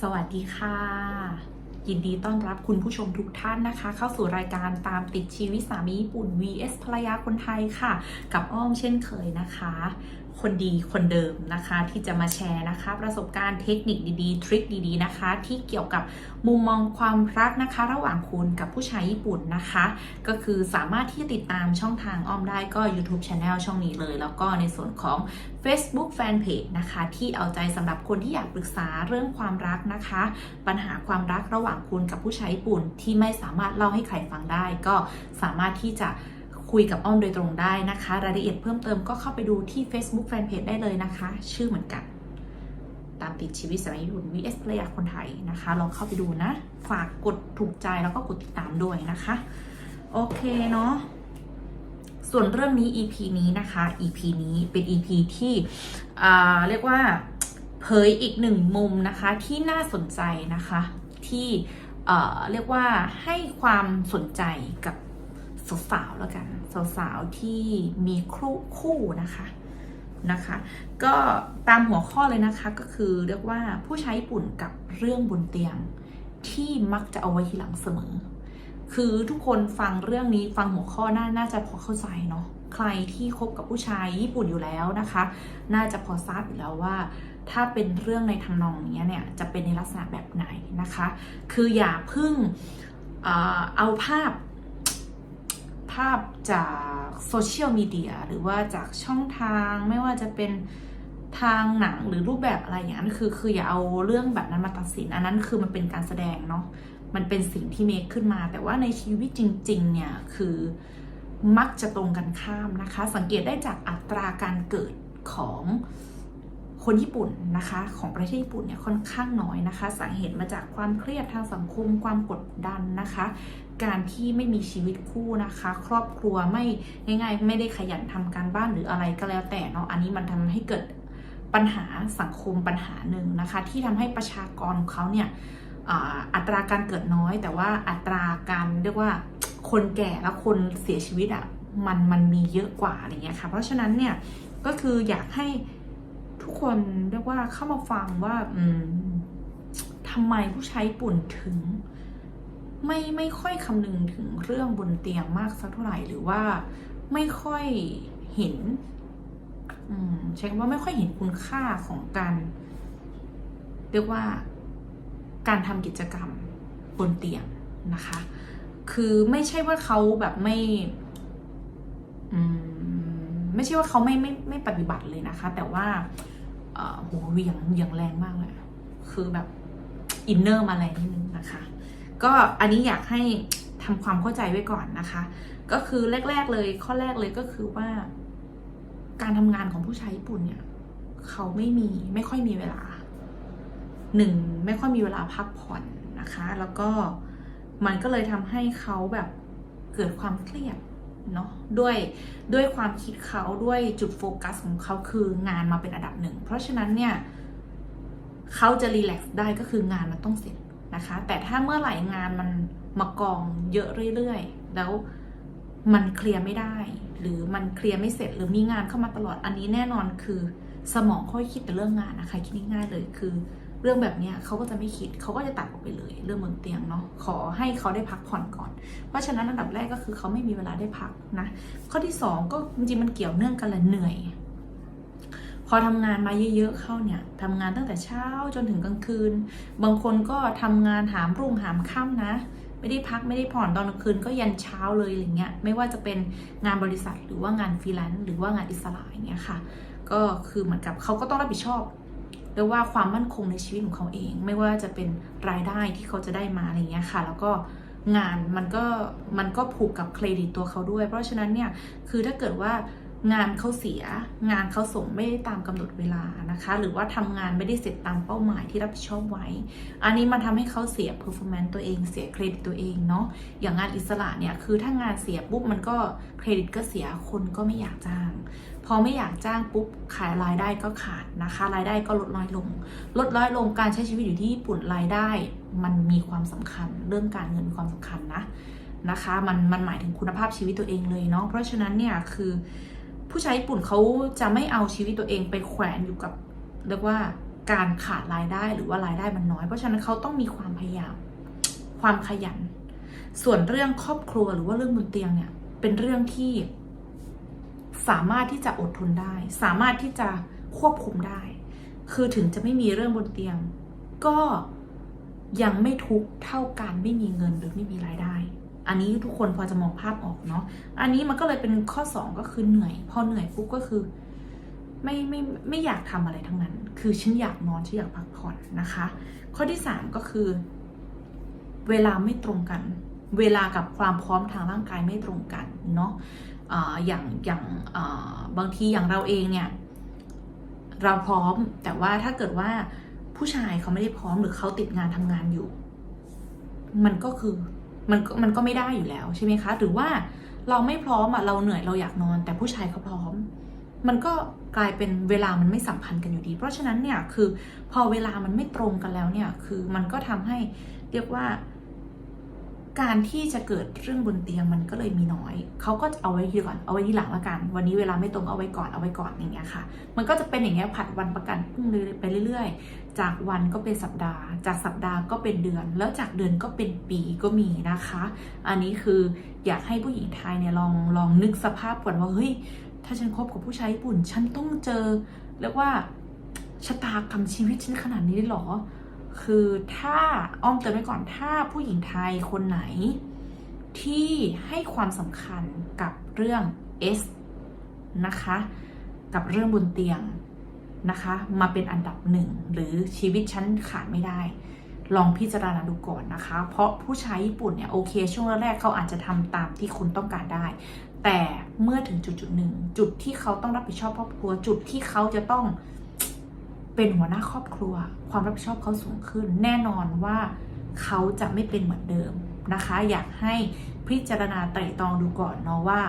สวัสดีค่ะ ยินดีต้อนรับคุณผู้ชมทุกท่านนะคะ เข้าสู่รายการตามติดชีวิตสามีญี่ปุ่น vs ภรรยาคนไทยค่ะ กับอ้อมเช่นเคยนะคะ คนดีคนเดิมนะคะ ที่จะมาแชร์นะคะ ประสบการณ์เทคนิคดีๆ ทริคดีๆนะคะ ที่เกี่ยวกับมุมมองความรักนะคะ ระหว่างคุณกับผู้ชายญี่ปุ่นนะคะ ก็คือสามารถที่จะติดตามช่องทางอ้อมได้ก็ YouTube Channel ช่องนี้เลย แล้วก็ในส่วนของ Facebook Fanpage นะคะ ที่เอาใจสำหรับคนที่อยากปรึกษาเรื่องความรักนะคะ ปัญหาความรักระหว่างคุณกับผู้ชายญี่ปุ่น ที่ไม่สามารถเล่าให้ใครฟังได้ ก็สามารถที่จะ คุยกับอ้อมโดยตรงได้นะคะ รายละเอียดเพิ่มเติมก็เข้าไปดูที่ Facebook Fanpage ได้เลยนะคะ ชื่อเหมือนกัน ตามติดชีวิตสมัยญี่ปุ่น vs ภรรยาคนไทยนะคะ ลองเข้าไปดูนะ ฝากกดถูกใจแล้วก็กดติดตามด้วยนะคะ โอเคเนาะส่วนเรื่องนี้ EP นี้นะคะ EP นี้เป็น EP ที่เรียกว่าเผยอีกหนึ่งมุมนะคะที่น่าสนใจนะคะที่เรียกว่าให้ความสนใจกับ สาวๆแล้วกัน สาวๆที่มีคู่คู่นะคะนะคะ ก็ตามหัวข้อเลยนะคะก็คือเรียกว่าผู้ใช้ญี่ปุ่นกับเรื่องบนเตียง ที่มักจะเอาไว้ทีหลังเสมอ คือทุกคนฟังเรื่องนี้ฟังหัวข้อน่าน่าจะพอเข้าใจเนาะใครที่คบกับผู้ชายญี่ปุ่นอยู่แล้วนะคะ น่าจะพอทราบอยู่แล้วว่า ถ้าเป็นเรื่องในทำนองนี้เนี่ยจะเป็นในลักษณะแบบไหนนะคะ คืออย่าเพึ่งเอาภาพาพจากโซเชียลมีเดียหรือว่าจากช่องทางไม่ว่าจะเป็นทางหนังหรือรูปแบบอะไรอย่างนั้นคือคืออย่าเอาเรื่องแบบนั้นมาตัดสิน อันนั้นคือมันเป็นการแสดงเนาะมันเป็นสิ่งที่เมคขึ้นมา แต่ว่าในชีวิตจริง ๆ เนี่ย คือมักจะตรงกันข้ามนะคะ สังเกตได้จากอัตราการเกิดของ คนญี่ปุ่นนะคะของประเทศญี่ปุ่นเนี่ยค่อนข้างน้อยนะคะ สาเหตุมาจากความเครียดทางสังคมความกดดันนะคะ การที่ไม่มีชีวิตคู่นะคะ ครอบครัวไม่ง่ายๆ ไม่ได้ขยันทำการบ้านหรืออะไรก็แล้วแต่เนาะอันนี้มันทำให้เกิดปัญหาสังคมปัญหาหนึ่งนะคะ ที่ทำให้ประชากรของเขาเนี่ยอัตราการเกิดน้อย แต่ว่าอัตราการเรียกว่าคนแก่และคนเสียชีวิตอะ่ะมันมันมีเยอะกว่าอะไรเงี้ยค่ะ เพราะฉะนั้นเนี่ยก็คืออยากให้ ทุกคนเรียกว่าเข้ามาฟังว่าอทำไมผู้ใช้ญี่ปุ่นถึง ไม่ไม่ค่อยคำนึงถึงเรื่องบนเตียงมากสักเท่าไหร่หรือว่าไม่ค่อยเห็นอืมใช้คำว่าไม่ค่อยเห็นคุณค่าของการ เรียกว่าการทำกิจกรรมบนเตียงนะคะ คือไม่ใช่ว่าเขาแบบไม่อืมไม่ใช่ว่าเขาไม่ไม่ไม่ปฏิบัติเลยนะคะ แต่ว่า โหเหวียงเหวียงแรงมากเลย คือแบบอินเนอร์มาแรงนิดนึงนะคะ ก็อันนี้อยากให้ทำความเข้าใจไว้ก่อนนะคะ ก็คือแรก ๆเลยข้อแรกเลยก็คือว่า การทำงานของผู้ชายญี่ปุ่นเนี่ยเขาไม่มีไม่ค่อยมีเวลาหนึ่งไม่ค่อยมีเวลาพักผ่อนนะคะ แล้วก็มันก็เลยทำให้เขาแบบเกิดความเครียด เนาะด้วยด้วยความคิดเขาด้วยจุดโฟกัสของเขาคืองานมาเป็นอันดับหนึ่ง เพราะฉะนั้นเนี่ยเขาจะรีแลกซ์ได้ก็คืองานมันต้องเสร็จนะคะ แต่ถ้าเมื่อไหร่งานมันมากองเยอะเรื่อยๆ แล้วมันเคลียร์ไม่ได้ หรือมันเคลียร์ไม่เสร็จหรือมีงานเข้ามาตลอดอันนี้แน่นอนคือสมองค่อยคิดแต่เรื่องงานนะคะคิดง่ายๆเลยคือ เรื่องแบบนี้เขาก็จะไม่คิดเขาก็จะตัดออกไปเลย เรื่องบนเตียงเนาะขอให้เขาได้พักผ่อนก่อน เพราะฉะนั้นอันดับแรกก็คือเขาไม่มีเวลาได้พักนะ ข้อที่สองก็จริงมันเกี่ยวเนื่องกันแหละเหนื่อย พอทำงานมาเยอะๆเข้าเนี่ยทำงานตั้งแต่เช้าจนถึงกลางคืน บางคนก็ทำงานหามรุ่งหามค่ำนะไม่ได้พักไม่ได้ผ่อนตอนกลางคืนก็ยันเช้าเลยอะไรเงี้ยไม่ว่าจะเป็นงานบริษัทหรือว่างานฟรีแลนซ์หรือว่างานอิสระอย่างเงี้ยค่ะ ก็คือเหมือนกับเขาก็ต้องรับผิดชอบ รียกว่าความมั่นคงในชีวิตของเขาเอง ไม่ว่าจะเป็นรายได้ที่เขาจะได้มาอะไรเงี้ยค่ะ แล้วก็งานมันก็มันก็ผูกกับเครดิตตัวเขาด้วย เพราะฉะนั้นเนี่ยคือถ้าเกิดว่า งานเขาเสีย งานเขาส่งไม่ได้ตามกำหนดเวลานะคะ หรือว่าทำงานไม่ได้เสร็จตามเป้าหมายที่รับผิดชอบไว้ อันนี้มันทำให้เขาเสีย performance ตัวเองเสียเครดิตตัวเองเนาะอย่างงานอิสระเนี่ยคือถ้างานเสียปุ๊บมันก็เครดิตก็เสียคนก็ไม่อยากจ้าง พอไม่อยากจ้างปุ๊บขายรายได้ก็ขาดนะคะ รายได้ก็ลดน้อยลง ลดน้อยลงการใช้ชีวิตอยู่ที่ญี่ปุ่นรายได้ มันมีความสำคัญเรื่องการเงินมีความสำคัญนะนะคะ มันมันหมายถึงคุณภาพชีวิตตัวเองเลยเนาะเพราะฉะนั้นเนี่ยคือ ผู้ชายญี่ปุ่นเขาจะไม่เอาชีวิตตัวเองไปแขวนอยู่กับเรียกว่าการขาดรายได้หรือว่ารายได้มันน้อย เพราะฉะนั้นเขาต้องมีความพยายาม ความขยัน ส่วนเรื่องครอบครัวหรือว่าเรื่องบนเตียงเนี่ย เป็นเรื่องที่ สามารถที่จะอดทนได้ สามารถที่จะควบคุมได้ คือถึงจะไม่มีเรื่องบนเตียง ก็ยังไม่ทุกข์เท่าการไม่มีเงินหรือไม่มีรายได้ อันนี้ทุกคนพอจะมองภาพออกเนาะอันนี้มันก็เลยเป็นข้อ 2 ก็คือเหนื่อย พอเหนื่อยปุ๊บก็คือ ไม่ไม่ไม่อยากทำอะไรทั้งนั้น คือฉันอยากนอนฉันอยากพักผ่อนนะคะ ข้อที่ 3 ก็คือ เวลาไม่ตรงกัน เวลากับความพร้อมทางร่างกายไม่ตรงกันเนาะอาอย่างอย่างบางทีอย่างเราเองเนี่ยเราพร้อมแต่ว่าถ้าเกิดว่าผู้ชายเขาไม่ได้พร้อมหรือเขาติดงานทำงานอยู่ มันก็คือ มันมันก็ไม่ได้อยู่แล้วใช่ไหมคะ หรือว่าเราไม่พร้อมอะเราเหนื่อยเราอยากนอน แต่ผู้ชายเขาพร้อม มันก็กลายเป็นเวลามันไม่สัมพันธ์กันอยู่ดี เพราะฉะนั้นเนี่ยคือพอเวลามันไม่ตรงกันแล้วเนี่ยคือมันก็ทำให้เรียกว่า การที่จะเกิดเรื่องบนเตียงมันก็เลยมีน้อย เขาก็จะเอาไว้ทีก่อน เอาไว้ทีหลังละกัน วันนี้เวลาไม่ตรงเอาไว้ก่อน เอาไว้ก่อนอย่างเงี้ยค่ะ มันก็จะเป็นอย่างเงี้ยผัดวันประกันพรุ่งไปเรื่อยๆ จากวันก็เป็นสัปดาห์ จากสัปดาห์ก็เป็นเดือน แล้วจากเดือนก็เป็นปีก็มีนะคะ อันนี้คืออยากให้ผู้หญิงไทยเนี่ยลองลองนึกสภาพก่อนว่าเฮ้ย ถ้าฉันคบกับผู้ชายญี่ปุ่น ฉันต้องเจอเรียกว่าชะตากรรมชีวิตฉันขนาดนี้เลยเหรอ คือถ้าอ้อมเตือนไว้ก่อนถ้าผู้หญิงไทยคนไหน ที่ให้ความสำคัญกับเรื่อง S นะคะ กับเรื่องบนเตียงนะคะ มาเป็นอันดับหนึ่งหรือชีวิตฉันขาดไม่ได้ ลองพิจารณาดูก่อนนะคะ เพราะผู้ชายญี่ปุ่นเนี่ยโอเค ช่วงแรกเขาอาจจะทำตามที่คุณต้องการได้ แต่เมื่อถึงจุดจุดหนึ่งจุดที่เขาต้องรับผิดชอบครอบครัวจุดที่เขาจะต้อง เป็นหัวหน้าครอบครัว ความรับผิดชอบเขาสูงขึ้น แน่นอนว่าเขาจะไม่เป็นเหมือนเดิมนะคะ อยากให้พิจารณาไตร่ตรองดูก่อนเนาะว่า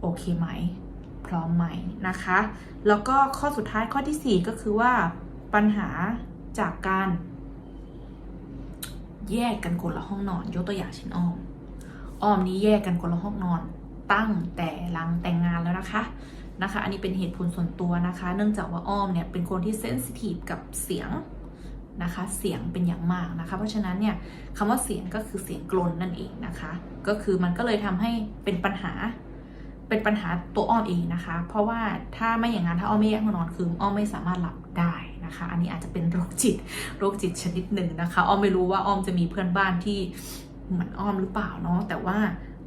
โอเคไหม พร้อมไหมนะคะ แล้วก็ข้อสุดท้ายข้อที่ 4 ก็คือว่าปัญหาจากการแยกกันคนละห้องนอน ยกตัวอย่างเช่นอ้อมอ้อมนี้แยกกันคนละห้องนอน ตั้งแต่หลังแต่งงานแล้วนะคะ นะคะ อันนี้เป็นเหตุผลส่วนตัวนะคะ เนื่องจากว่าอ้อมเนี่ยเป็นคนที่เซนซิทีฟกับเสียงนะคะ เสียงเป็นอย่างมากนะคะ เพราะฉะนั้นเนี่ยคำว่าเสียงก็คือเสียงกลนนั่นเองนะคะ ก็คือมันก็เลยทำให้เป็นปัญหา เป็นปัญหาตัวอ้อมเองนะคะ เพราะว่าถ้าไม่อย่างนั้นถ้าอ้อมไม่แยกห้องนอนคืออ้อมไม่สามารถหลับได้นะคะ อันนี้อาจจะเป็นโรคจิต โรคจิตชนิดหนึ่งนะคะ อ้อมไม่รู้ว่าอ้อมจะมีเพื่อนบ้านที่เหมือนอ้อมหรือเปล่าเนาะ แต่ว่า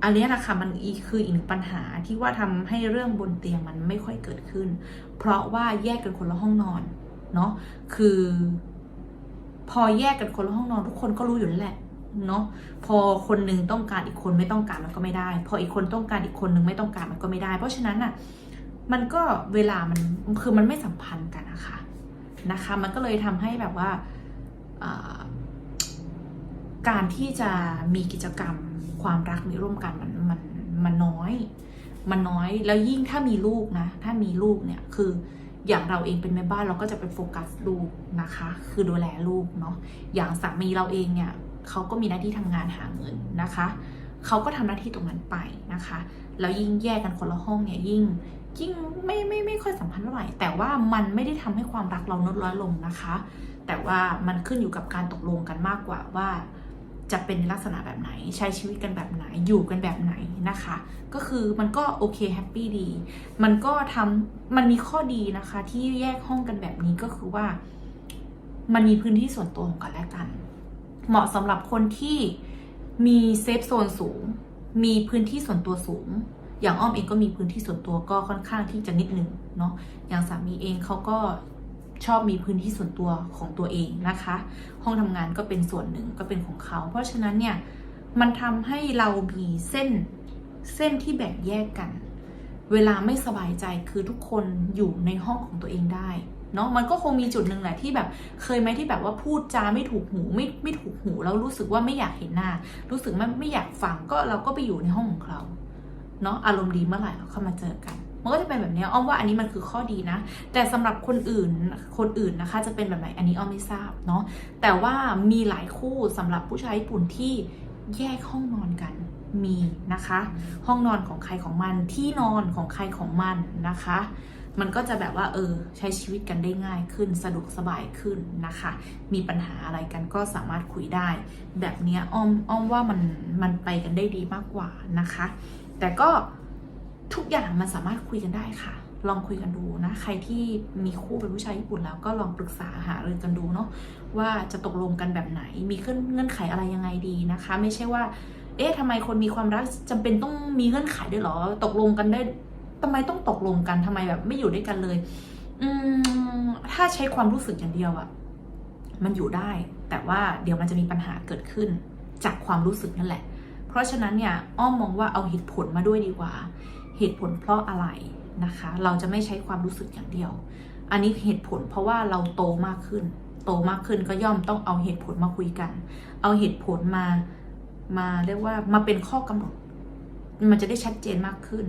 อันนี้นะคะมันอีคืออีกปัญหาที่ว่าทำให้เรื่องบนเตียงมันไม่ค่อยเกิดขึ้น เพราะว่าแยกกันคนละห้องนอนเนาะคือ พอแยกกันคนละห้องนอนทุกคนก็รู้อยู่แล้วแหละเนาะพอคนหนึ่งต้องการอีกคนไม่ต้องการมันก็ไม่ได้ พออีกคนต้องการอีกคนหนึ่งไม่ต้องการมันก็ไม่ได้ เพราะฉะนั้นอะมันก็เวลามันคือมันไม่สัมพันธ์กันนะคะนะคะ มันก็เลยทำให้แบบว่าการที่จะมีกิจกรรม ความรักนี้ร่วมกันมันมันมันน้อย มันน้อยแล้วยิ่งถ้ามีลูกนะ ถ้ามีลูกเนี่ยคืออย่างเราเองเป็นแม่บ้านเราก็จะไปโฟกัสลูกนะคะ คือดูแลลูกเนาะอย่างสามีเราเองเนี่ยเขาก็มีหน้าที่ทำงานหาเงินนะคะเขาก็ทำหน้าที่ตรงนั้นไปนะคะแล้วยิ่งแยกกันคนละห้องเนี่ยยิ่งยิ่งไม่ไม่ไม่ค่อยสัมพันธ์เท่าไหร่แต่ว่ามันไม่ได้ทำให้ความรักเราลดน้อยลงนะคะ แต่ว่ามันขึ้นอยู่กับการตกลงกันมากกว่าว่า จะเป็นลักษณะแบบไหน ใช้ชีวิตกันแบบไหนอยู่กันแบบไหนนะคะ ก็คือมันก็โอเคแฮปปี้ดี มันก็ทำมันมีข้อดีนะคะ ที่แยกห้องกันแบบนี้ก็คือว่า มันมีพื้นที่ส่วนตัวของกันและกัน เหมาะสำหรับคนที่มีเซฟโซนสูง มีพื้นที่ส่วนตัวสูง อย่างอ้อมเองก็มีพื้นที่ส่วนตัวก็ค่อนข้างที่จะนิดหนึ่งเนาะอย่างสามีเองเขาก็ ชอบมีพื้นที่ส่วนตัวของตัวเองนะคะ ห้องทำงานก็เป็นส่วนหนึ่งก็เป็นของเขา เพราะฉะนั้นเนี่ยมันทำให้เรามีเส้นเส้นที่แบ่งแยกกัน เวลาไม่สบายใจคือทุกคนอยู่ในห้องของตัวเองได้เนาะมันก็คงมีจุดหนึ่งแหละที่แบบเคยไหมที่แบบว่าพูดจาไม่ถูกหูไม่ไม่ถูกหูแล้วรู้สึกว่าไม่อยากเห็นหน้า รู้สึกไม่ไม่อยากฟังก็เราก็ไปอยู่ในห้องของเราเนาะอารมณ์ดีเมื่อไหร่เราเข้ามาเจอกัน มันก็จะเป็นแบบนี้อ้อมว่าอันนี้มันคือข้อดีนะ แต่สำหรับคนอื่นคนอื่นนะคะ จะเป็นแบบไหนอันนี้อ้อมไม่ทราบเนาะแต่ว่ามีหลายคู่สำหรับผู้ชายญี่ปุ่นที่แยกห้องนอนกันมีนะคะ ห้องนอนของใครของมันที่นอนของใครของมันนะคะ มันก็จะแบบว่าเออใช้ชีวิตกันได้ง่ายขึ้นสะดวกสบายขึ้นนะคะ มีปัญหาอะไรกันก็สามารถคุยได้ แบบนี้อ้อมอ้อมว่ามันมันไปกันได้ดีมากกว่านะคะ แต่ก็ ทุกอย่างมันสามารถคุยกันได้ค่ะ ลองคุยกันดูนะ ใครที่มีคู่เป็นผู้ชายญี่ปุ่นแล้วก็ลองปรึกษาหารือกันดูเนาะว่าจะตกลงกันแบบไหน มีเงื่อนไขอะไรยังไงดีนะคะ ไม่ใช่ว่า เอ๊ะทำไมคนมีความรักจำเป็นต้องมีเงื่อนไขด้วยเหรอ ตกลงกันได้ทำไมต้องตกลงกันทำไมแบบไม่อยู่ด้วยกันเลย อืมถ้าใช้ความรู้สึกอย่างเดียวอะมันอยู่ได้ แต่ว่าเดี๋ยวมันจะมีปัญหาเกิดขึ้นจากความรู้สึกนั่นแหละ เพราะฉะนั้นเนี่ยอ้อมมองว่าเอาเหตุผลมาด้วยดีกว่า เหตุผลเพราะอะไรนะคะ เราจะไม่ใช้ความรู้สึกอย่างเดียว อันนี้เหตุผลเพราะว่าเราโตมากขึ้น โตมากขึ้นก็ย่อมต้องเอาเหตุผลมาคุยกัน เอาเหตุผลมามาเรียกว่ามาเป็นข้อกำหนด มันจะได้ชัดเจนมากขึ้น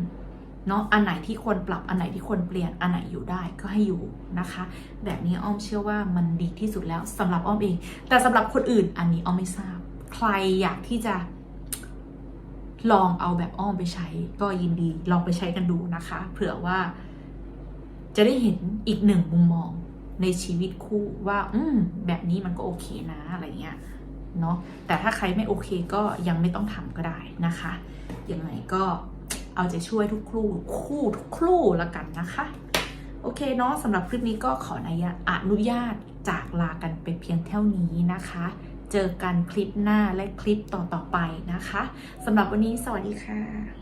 เนาะอันไหนที่ควรปรับอันไหนที่ควรเปลี่ยนอันไหนอยู่ได้ก็ให้อยู่นะคะ แบบนี้อ้อมเชื่อว่ามันดีที่สุดแล้วสำหรับอ้อมเอง แต่สำหรับคนอื่นอันนี้อ้อมไม่ทราบ ใครอยากที่จะ ลองเอาแบบอ้อมไปใช้ ก็ยินดีลองไปใช้กันดูนะคะ เผื่อว่า จะได้เห็นอีกหนึ่งมุมมองในชีวิตคู่ว่า อืม แบบนี้มันก็โอเคนะอะไรเงี้ยเนาะแต่ถ้าใครไม่โอเคก็ยังไม่ต้องทำก็ได้นะคะยังไงก็เอาใจช่วยทุกคู่คู่ทุกคู่ละกันนะคะ โอเคเนาะสำหรับคลิปนี้ก็ขออนุญาตอนุญาตจากลากันไปเพียงเท่านี้นะคะ เจอกันคลิปหน้าและคลิปต่อๆไปนะคะสำหรับวันนี้สวัสดีค่ะ